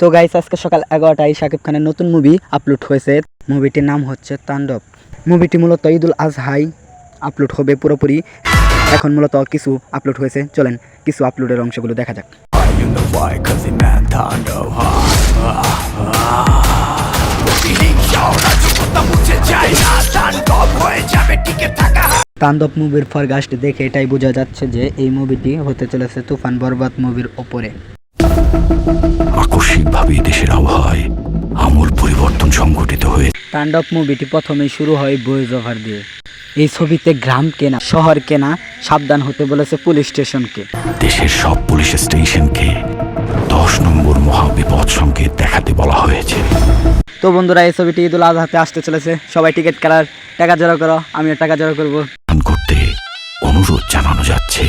তো গাইস আজকে সকাল এগারোটায় শাকিব খানের নতুন মুভি আপলোড হয়েছে। মুভিটির নাম হচ্ছে তাণ্ডব। মুভিটি মূলত ঈদুল আজহাই আপলোড হবে পুরোপুরি। এখন মূলত কিছু আপলোড হয়েছে। চলেন কিছু আপলোডের অংশগুলো দেখা যাক। তাণ্ডব মুভির ফরগাস্ট দেখে এটাই বোঝা যাচ্ছে যে এই মুভিটি হতে চলেছে তুফান বরবাদ মুভির ওপরে। আকস্মিকভাবে দেশের আবহাওয়ায় আমূল পরিবর্তন সংঘটিত হয়ে তাণ্ডব মুভিটি প্রথমে শুরু হয় ভয়েস ওভার দিয়ে। এই ছবিতে গ্রাম কেনা শহর কেনা সাবধান হতে বলেছে পুলিশ স্টেশনকে। দেশের সব পুলিশ স্টেশনকে দশ নম্বর মহাবিপদ সংকেত দেখাতে বলা হয়েছে। তো বন্ধুরা এই ছবিটি ঈদুল আজহাতে আসতে চলেছে। সবাই টিকিট কালার টাকা জড়ো করো আমিও টাকা জড়ো করব। করতে অনুরোধ জানানো যাচ্ছে।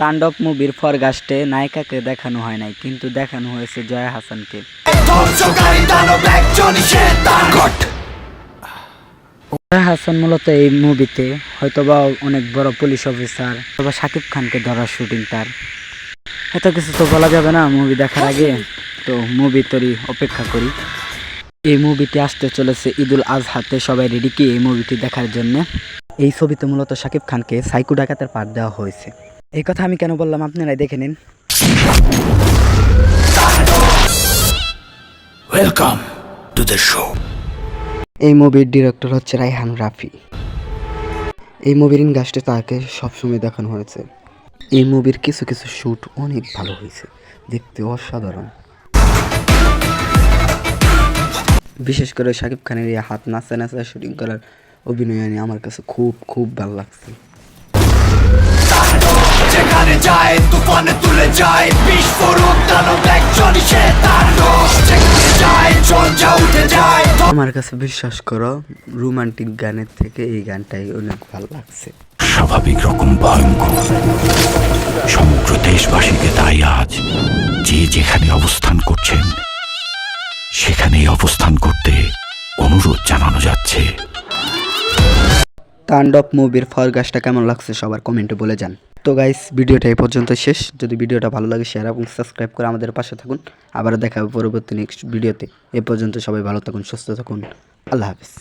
তাণ্ডব মুভির ফরগাস্টে নায়িকাকে দেখানো হয় নাই কিন্তু দেখানো হয়েছে জয়া হাসানকে। জয়া হাসান মূলত এই মুভিতে হয়তোবা অনেক বড় পুলিশ অফিসার অথবা শাকিব খানকে ধরার শুটিং তার। এত কিছু তো বলা যাবে না মুভি দেখার আগে। তো মুভি তৈরি অপেক্ষা করি। এই মুভিটি আসতে চলেছে ঈদুল আজহাতে সবাই রেডি কি এই মুভিটি দেখার জন্য? এই ছবিতে মূলত শাকিব খানকে সাইকো ডাকাতের পাঠ দেওয়া হয়েছে। এই কথা আমি কেন বললাম? আপনারাই দেখে নিন। ওয়েলকাম টু দ্য শো এই মুভির ডিরেক্টর হচ্ছে রাইহান রাফি। এই মুভির ইনগাস্টে তাকে সবসময় দেখানো হয়েছে। এই মুভির কিছু কিছু শ্যুট অনেক ভালো হয়েছে। দেখতে অসাধারণ। বিশেষ করে শাকিব খানের এই হাত নাচা নাচা শুটিং করার অভিনয় নিয়ে আমার কাছে খুব খুব ভালো লাগছে। যায় বিস্ফোরক দানব সে যায় উঠে যায়। আমার কাছে বিশ্বাস করো রোমান্টিক গানের থেকে এই গানটাই অনেক ভালো লাগছে। স্বাভাবিক রকম ভয়ঙ্কর। সমগ্র দেশবাসীকে তাই আজ যে যেখানে অবস্থান করছেন সেখানেই অবস্থান করতে অনুরোধ জানানো যাচ্ছে। তাণ্ডব মুভির ফরগাসটা কেমন লাগছে সবার কমেন্টে বলে যান। তো গাইস ভিডিওটা এই পর্যন্ত শেষ। যদি ভিডিওটা ভালো লাগে শেয়ার এবং সাবস্ক্রাইব করে আমাদের পাশে থাকুন। আবার দেখা হবে পরবর্তী নেক্সট ভিডিওতে এ পর্যন্ত সবাই ভালো থাকুন, সুস্থ থাকুন। আল্লাহ হাফিজ।